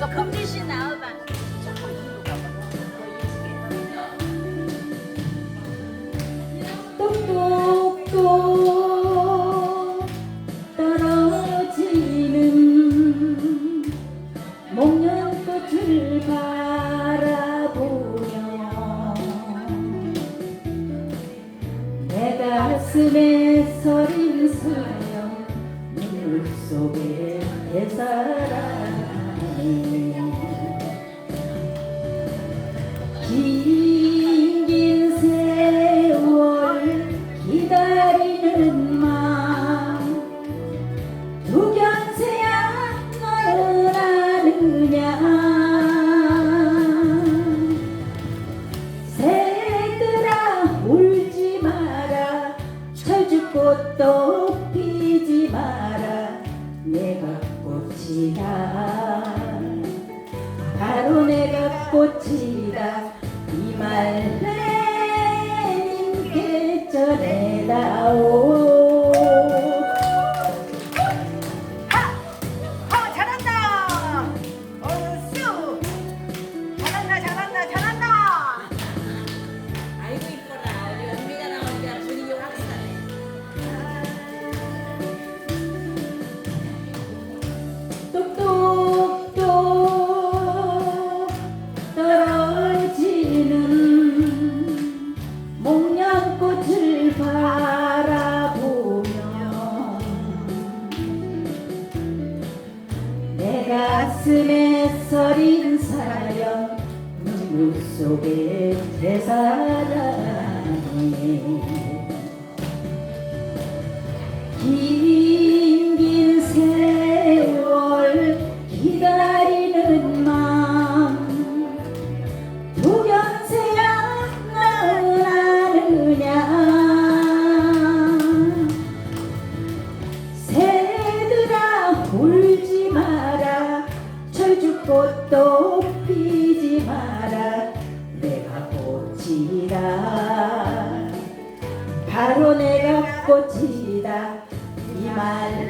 너 금지씨 나와봐. 똑똑똑 떨어지는 목련 꽃을 바라보며 내 가슴에 서린 사연 눈물 속에 내 사랑 새들아 울지 마라. 철쭉꽃도 피지 마라. 내가 꽃이다. 바로 내가 꽃이다. 이말 내님께 전해다오 내 가슴에 서린 사연 눈물 속에 긴 꽃피지 마라. 내가 꽃이다. 바로 내가 꽃이다. 이말